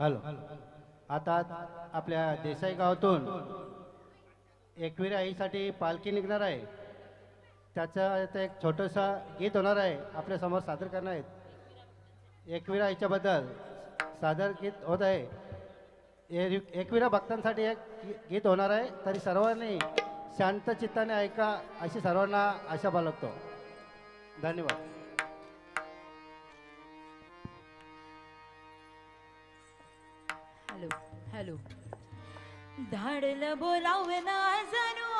Hello. आता आपल्या देसाई गावातून एकविरा आईसाठी पालखी निघणार आहे. त्याचं आता एक छोटंसं गीत होणार आहे. आपल्यासमोर सादर करणार आहेत. एकविरा आईच्याबद्दल सादर गीत होत आहे. एकविरा भक्तांसाठी एक गी- गीत होणार आहे. तरी सर्वांनी शांत चित्ताने ऐका अशी सर्वांना आशा बाळगतो. धन्यवाद. हॅलो. धाडलं बोलावं ना जाणू